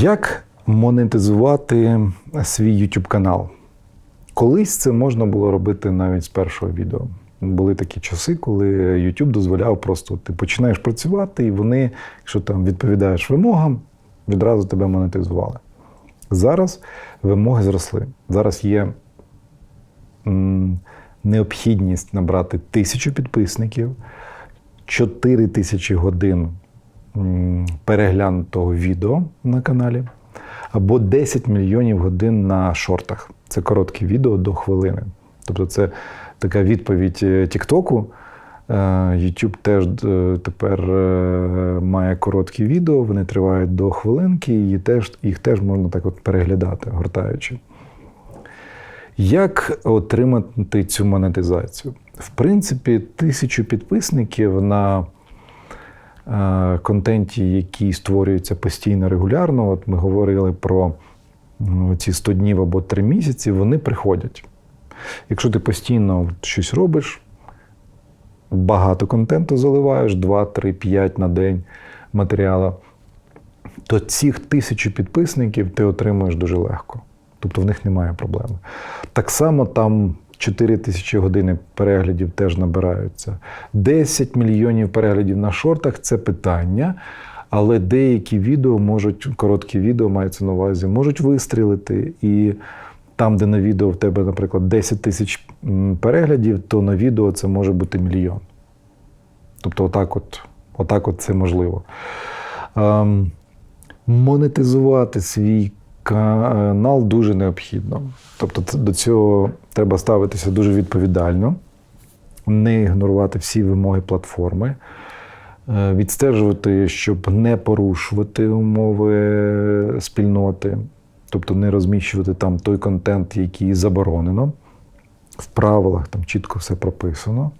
Як монетизувати свій YouTube канал? Колись це можна було робити навіть з першого відео. Були такі часи, коли YouTube дозволяв просто ти починаєш працювати, і вони, якщо там відповідаєш вимогам, відразу тебе монетизували. Зараз вимоги зросли. Зараз є необхідність набрати тисячу підписників, 4 тисячі годин переглянутого відео на каналі, або 10 мільйонів годин на шортах. Це короткі відео до хвилини. Тобто, це така відповідь е, Тіктоку. Е, YouTube теж е, тепер е, має короткі відео, вони тривають до хвилинки, і теж, їх теж можна так от переглядати, гортаючи. Як отримати цю монетизацію? В принципі, тисячу підписників на е, контенті, який створюється постійно регулярно. От ми говорили про ці 100 днів або 3 місяці, вони приходять. Якщо ти постійно щось робиш, багато контенту заливаєш, 2, 3, 5 на день матеріалу, то цих тисячу підписників ти отримуєш дуже легко. Тобто в них немає проблеми. Так само там 4 тисячі години переглядів теж набираються. 10 мільйонів переглядів на шортах це питання. Але деякі відео можуть, короткі відео мається на увазі, можуть вистрілити. І там, де на відео в тебе, наприклад, 10 тисяч переглядів, то на відео це може бути мільйон. Тобто, отак от, отак от це можливо. Ем, монетизувати свій канал дуже необхідно. Тобто, до цього треба ставитися дуже відповідально, не ігнорувати всі вимоги платформи, е, відстежувати, щоб не порушувати умови спільноти, тобто не розміщувати там той контент, який заборонено. В правилах там чітко все прописано.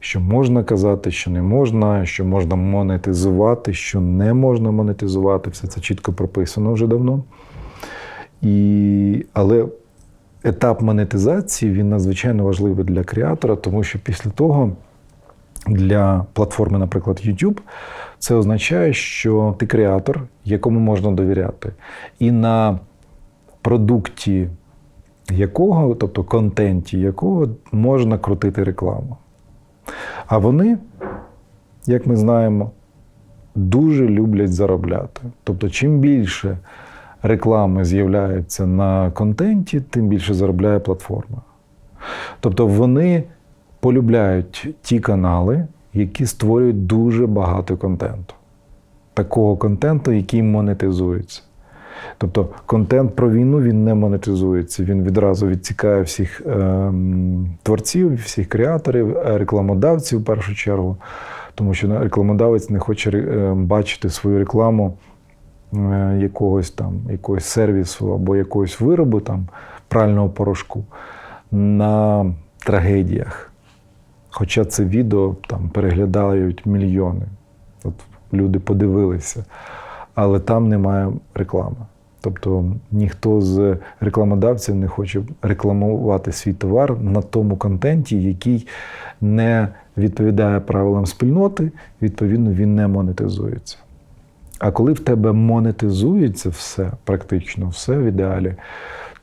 Що можна казати, що не можна, що можна монетизувати, що не можна монетизувати. Все це чітко прописано вже давно. І, але етап монетизації він надзвичайно важливий для креатора, тому що після того для платформи, наприклад, YouTube, це означає, що ти креатор, якому можна довіряти. І на продукті якого, тобто контенті якого можна крутити рекламу. А вони, як ми знаємо, дуже люблять заробляти. Тобто, чим більше реклами з'являється на контенті, тим більше заробляє платформа. Тобто вони полюбляють ті канали, які створюють дуже багато контенту. Такого контенту, який монетизується. Тобто контент про війну він не монетизується. Він відразу відцікає всіх ем, творців, всіх креаторів, е, рекламодавців в першу чергу, тому що рекламодавець не хоче е, бачити свою рекламу е, якогось там якогось сервісу або якогось виробу там прального порошку на трагедіях. Хоча це відео там переглядають мільйони. От люди подивилися, але там немає реклами. Тобто ніхто з рекламодавців не хоче рекламувати свій товар на тому контенті, який не відповідає правилам спільноти, відповідно, він не монетизується. А коли в тебе монетизується все, практично все в ідеалі,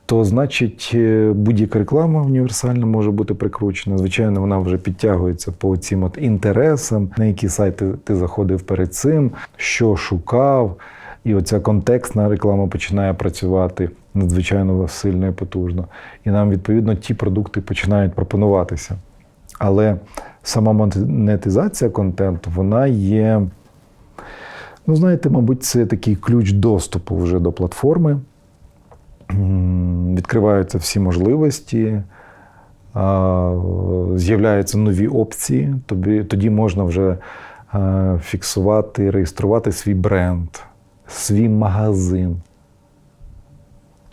то значить е, будь-яка реклама універсальна може бути прикручена. Звичайно, вона вже підтягується по цим от інтересам, на які сайти ти заходив перед цим, що шукав. І оця контекстна реклама починає працювати надзвичайно сильно і потужно. І нам, відповідно, ті продукти починають пропонуватися. Але сама монетизація контенту, вона є, ну, знаєте, мабуть, це такий ключ доступу вже до платформи. Відкриваються всі можливості, з'являються нові опції. Тобі, тоді можна вже фіксувати, реєструвати свій бренд, свій магазин,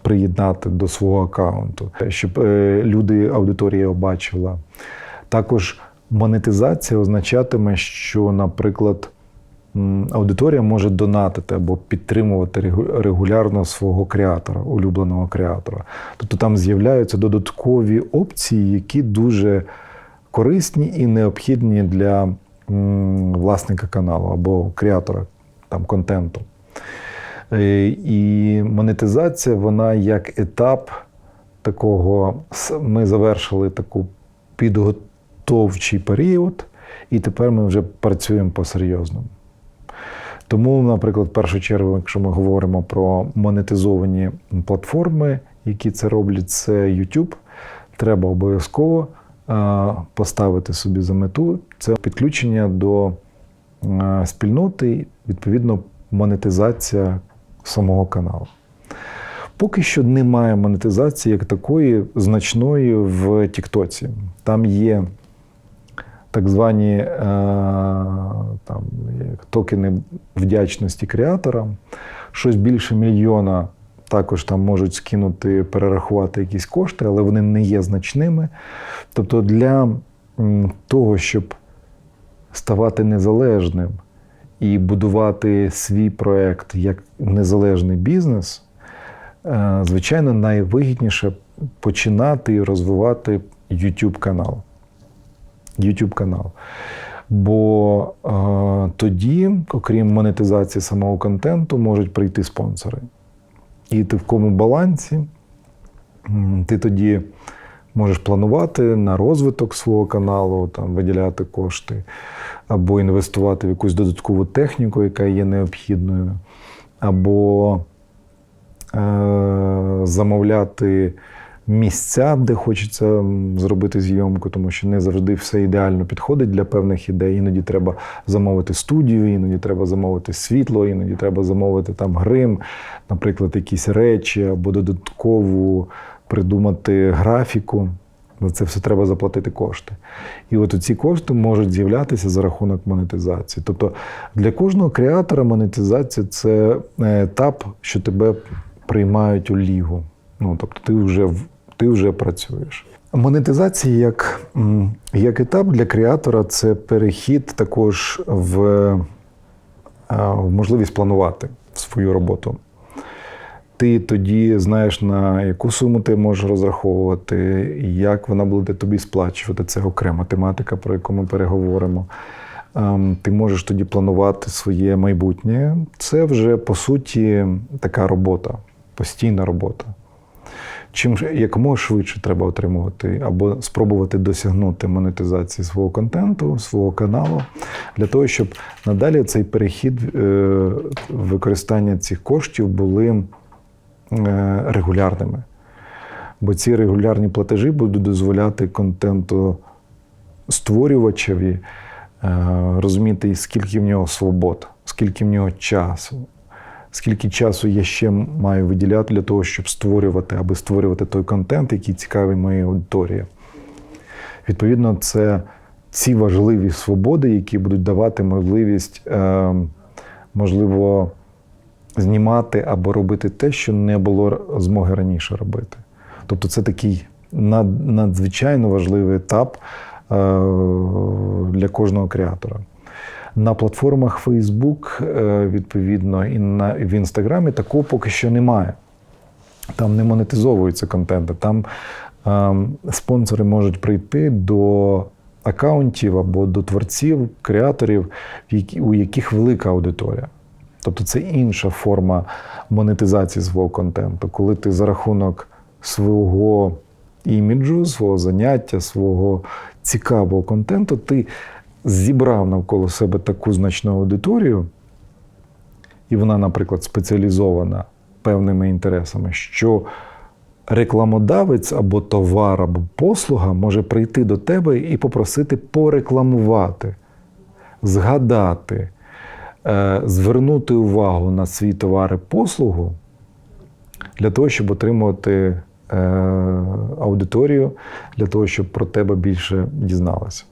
приєднати до свого аккаунту, щоб е, люди, аудиторія бачила. Також монетизація означатиме, що, наприклад, аудиторія може донатити або підтримувати регулярно свого креатора, улюбленого креатора. Тобто там з'являються додаткові опції, які дуже корисні і необхідні для власника каналу або креатора там, контенту. Е, І монетизація, вона як етап такого. Ми завершили таку підготовчий період, і тепер ми вже працюємо по-серйозному. Тому, наприклад, в першу чергу, якщо ми говоримо про монетизовані платформи, які це роблять, це YouTube, треба обов'язково е, поставити собі за мету це підключення до е, спільноти, відповідно, монетизація самого каналу. Поки що немає монетизації як такої значної в Тіктоці. Там є так звані е, там, токени вдячності креаторам. Щось більше мільйона також там можуть скинути, перерахувати якісь кошти, але вони не є значними. Тобто для того, щоб ставати незалежним і будувати свій проект як незалежний бізнес, е, звичайно, найвигідніше починати розвивати YouTube канал. YouTube канал. Бо е, тоді, окрім монетизації самого контенту, можуть прийти спонсори. І ти в кому балансі, ти тоді можеш планувати на розвиток свого каналу, там, виділяти кошти, або інвестувати в якусь додаткову техніку, яка є необхідною, або е, замовляти місця, де хочеться зробити зйомку, тому що не завжди все ідеально підходить для певних ідей. Іноді треба замовити студію, іноді треба замовити світло, іноді треба замовити там грим, наприклад, якісь речі або додаткову придумати графіку. На це все треба заплатити кошти. І от ці кошти можуть з'являтися за рахунок монетизації. Тобто для кожного креатора монетизація це е, етап, що тебе приймають у лігу. Ну, тобто ти вже, ти вже працюєш. Монетизація як, як етап для креатора це перехід також в, е, в можливість планувати свою роботу. Ти тоді знаєш, на яку суму ти можеш розраховувати, як вона буде тобі сплачувати. Це окрема тематика, про яку ми переговоримо. Ем, Ти можеш тоді планувати своє майбутнє. Це вже по суті така робота, постійна робота. Чим якомога швидше треба отримувати або спробувати досягнути монетизації свого контенту, свого каналу, для того, щоб надалі цей перехід е, використання цих коштів були е, регулярними. Бо ці регулярні платежі будуть дозволяти контенту створювачеві е, розуміти, скільки в нього свобод, скільки в нього часу, скільки часу я ще маю виділяти для того, щоб створювати, аби створювати той контент, який цікавий моїй аудиторії. Відповідно, це ці важливі свободи, які будуть давати можливість, е, можливо, знімати або робити те, що не було змоги раніше робити. Тобто, це такий над- надзвичайно важливий етап е, для кожного креатора. На платформах Facebook, е, відповідно, і на в Інстаграмі такого поки що немає. Там не монетизовується контент, там е, спонсори можуть прийти до акаунтів або до творців, креаторів, у яких велика аудиторія. Тобто це інша форма монетизації свого контенту, коли ти за рахунок свого іміджу, свого заняття, свого цікавого контенту, ти зібрав навколо себе таку значну аудиторію, і вона, наприклад, спеціалізована певними інтересами, що рекламодавець або товар, або послуга може прийти до тебе і попросити порекламувати, згадати, е, звернути увагу на свій товар і послугу для того, щоб отримувати е, аудиторію, для того, щоб про тебе більше дізналися.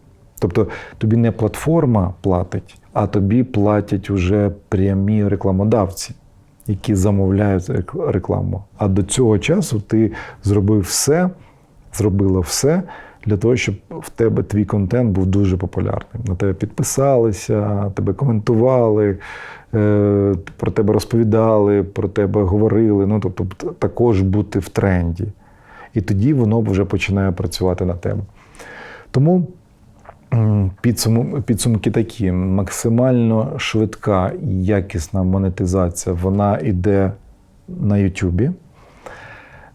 Тобто тобі не платформа платить, а тобі платять уже прямі рекламодавці, які замовляють рек- рекламу. А до цього часу ти зробив все, зробила все для того, щоб в тебе твій контент був дуже популярним. На тебе підписалися, тебе коментували, е, про тебе розповідали, про тебе говорили. Ну, тобто, також бути в тренді. І тоді воно вже починає працювати на тебе. Тому М, Підсуму, підсумки такі: максимально швидка і якісна монетизація, вона йде на Ютубі.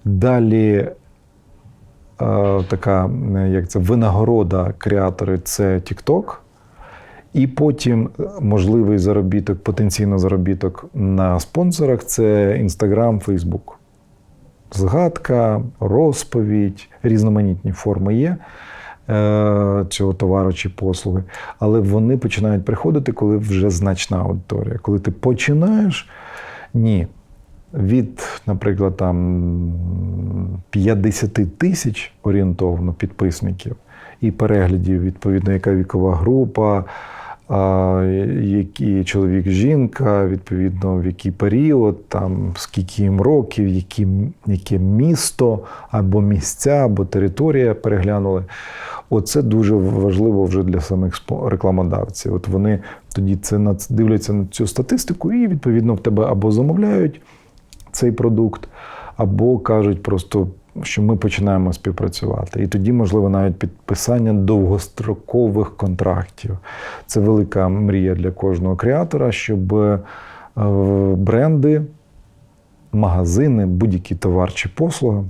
Далі е, така е, як це, винагорода креатори це TikTok. І потім можливий заробіток, потенційно заробіток на спонсорах це Instagram, Facebook. Згадка, розповідь, різноманітні форми є цього товару чи послуги. Але вони починають приходити, коли вже значна аудиторія. Коли ти починаєш, ні. Від, наприклад, там 50 тисяч орієнтовно підписників і переглядів, відповідно, яка вікова група, який чоловік, жінка, відповідно, в який період, там, скільки їм років, які, яке місто або місця, або територія переглянули. Оце дуже важливо вже для самих рекламодавців. От вони тоді це дивляться на цю статистику і, відповідно, в тебе або замовляють цей продукт, або кажуть просто, що ми починаємо співпрацювати. І тоді, можливо, навіть підписання довгострокових контрактів. Це велика мрія для кожного креатора, щоб е, бренди. Магазини, будь-які товар чи послуга,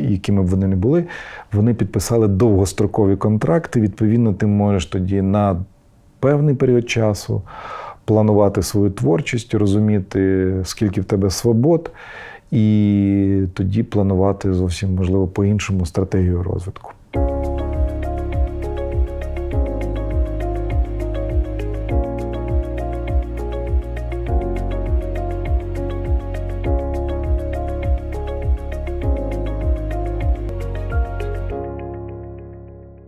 якими б вони не були, вони підписали довгострокові контракти. Відповідно, ти можеш тоді на певний період часу планувати свою творчість, розуміти, скільки в тебе свобод, і тоді планувати зовсім можливо по-іншому стратегію розвитку.